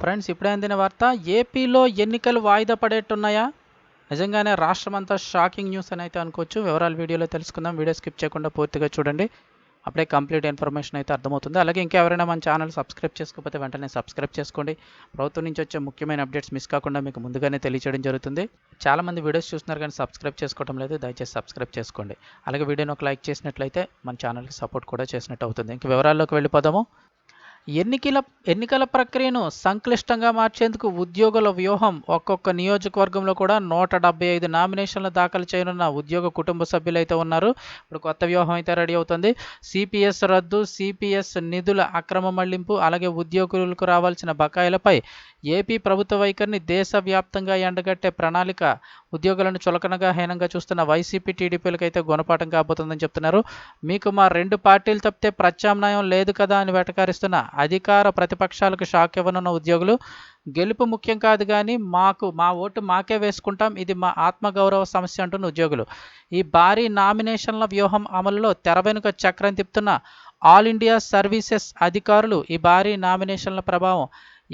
Friends ఇప్పుడే అందిన వార్త? ఏపీలో ఎన్నికలు వాయిదా పడేట్టున్నాయా? నిజంగానే రాష్ట్రం అంతా షాకింగ్ న్యూస్ అని అయితే అనుకోవచ్చు. వివరాలు వీడియోలో తెలుసుకుందాం. వీడియో స్కిప్ చేయకుండా పూర్తిగా చూడండి. అప్పుడే కంప్లీట్ ఇన్ఫర్మేషన్ అయితే అర్థమవుతుంది. అలాగే ఇంకెవరైనా మన ఛానల్ సబ్స్క్రైబ్ చేసుకోకపోతే వెంటనే సబ్స్క్రైబ్ చేసుకోండి. ప్రభుత్వం నుంచి వచ్చే ముఖ్యమైన అప్డేట్స్ మిస్ కాకుండా మీకు ముందుగానే తెలియచేయడం జరుగుతుంది. చాలామంది వీడియోస్ చూస్తున్నారు కానీ సబ్స్క్రైబ్ చేసుకోవడం లేదు. దయచేసి సబ్స్క్రైబ్ చేసుకోండి. అలాగే వీడియోని ఒక లైక్ చేసినట్లయితే మన ఛానల్కి సపోర్ట్ కూడా చేసినట్టు అవుతుంది. ఇంక వివరాల్లోకి వెళ్ళిపోదాము. ఎన్నికల ఎన్నికల ప్రక్రియను సంక్లిష్టంగా మార్చేందుకు ఉద్యోగుల వ్యూహం ఒక్కొక్క నియోజకవర్గంలో కూడా నూట డెబ్బై ఐదు నామినేషన్లు దాఖలు చేయనున్న ఉద్యోగ కుటుంబ సభ్యులు అయితే ఉన్నారు. ఇప్పుడు కొత్త వ్యూహం అయితే రెడీ అవుతుంది. సిపిఎస్ రద్దు సిపిఎస్ నిధుల అక్రమ మళ్ళింపు అలాగే ఉద్యోగులకు రావాల్సిన బకాయిలపై ఏపీ ప్రభుత్వ వైఖరిని దేశవ్యాప్తంగా ఎండగట్టే ప్రణాళిక ఉద్యోగులను చులకనగా హీనంగా చూస్తున్న వైసీపీ టీడీపీలకు అయితే గుణపాఠం కాబోతుందని చెప్తున్నారు. మీకు మా రెండు పార్టీలు తప్పితే ప్రత్యామ్నాయం లేదు కదా అని వెటకారిస్తున్న అధికార ప్రతిపక్షాలకు షాక్ ఇవ్వనున్న ఉద్యోగులు గెలుపు ముఖ్యం కాదు కానీ మాకు మా ఓటు మాకే వేసుకుంటాం ఇది మా ఆత్మగౌరవ సమస్య అంటున్న ఉద్యోగులు. ఈ భారీ నామినేషన్ల వ్యూహం అమలులో తెర వెనుక చక్రం తిప్పుతున్న ఆల్ ఇండియా సర్వీసెస్ అధికారులు ఈ భారీ నామినేషన్ల ప్రభావం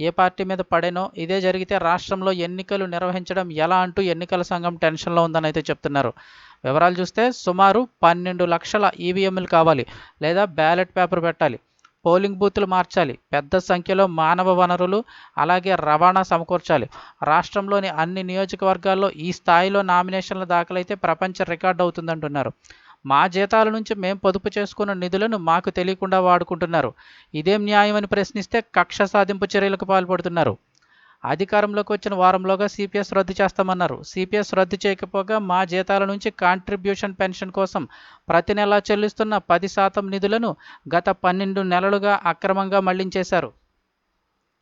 ఏ పార్టీ మీద పడేనో ఇదే జరిగితే రాష్ట్రంలో ఎన్నికలు నిర్వహించడం ఎలా అంటూ ఎన్నికల సంఘం టెన్షన్లో ఉందని అయితే చెప్తున్నారు. వివరాలు చూస్తే సుమారు పన్నెండు లక్షల ఈవీఎంలు కావాలి లేదా బ్యాలెట్ పేపర్ పెట్టాలి పోలింగ్ బూత్లు మార్చాలి పెద్ద సంఖ్యలో మానవ వనరులు అలాగే రవాణా సమకూర్చాలి. రాష్ట్రంలోని అన్ని నియోజకవర్గాల్లో ఈ స్థాయిలో నామినేషన్ల దాఖలైతే ప్రపంచ రికార్డు అవుతుందంటున్నారు. మా జీతాల నుంచి మేము పొదుపు చేసుకున్న నిధులను మాకు తెలియకుండా వాడుకుంటున్నారు. ఇదేం న్యాయమని ప్రశ్నిస్తే కక్ష సాధింపు చర్యలకు పాల్పడుతున్నారు. అధికారంలోకి వచ్చిన వారంలోగా సిపిఎస్ రద్దు చేస్తామన్నారు. సిపిఎస్ రద్దు చేయకపోగా మా జీతాల నుంచి కాంట్రిబ్యూషన్ పెన్షన్ కోసం ప్రతి నెలా చెల్లిస్తున్న పది శాతం నిధులను గత పన్నెండు నెలలుగా అక్రమంగా మళ్ళించేశారు.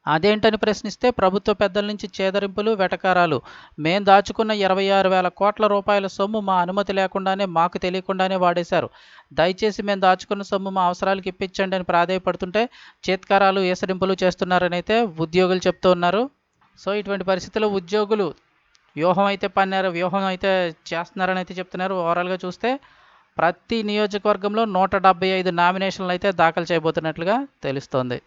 అదేంటని ప్రశ్నిస్తే ప్రభుత్వ పెద్దల నుంచి చేదరింపులు వెటకారాలు. మేం దాచుకున్న ఇరవై ఆరు వేల కోట్ల రూపాయల సొమ్ము మా అనుమతి లేకుండానే మాకు తెలియకుండానే వాడేశారు. దయచేసి మేము దాచుకున్న సొమ్ము మా అవసరాలకు ఇప్పించండి అని ప్రాధాయపడుతుంటే చేత్కారాలు ఏసరింపులు చేస్తున్నారని అయితే ఉద్యోగులు చెప్తూ ఉన్నారు. సో ఇటువంటి పరిస్థితుల్లో ఉద్యోగులు వ్యూహం అయితే పన్నారు వ్యూహం అయితే చేస్తున్నారని అయితే చెప్తున్నారు. ఓవరాల్గా చూస్తే ప్రతి నియోజకవర్గంలో నూట డెబ్బై ఐదు నామినేషన్లు అయితే దాఖలు చేయబోతున్నట్లుగా తెలుస్తోంది.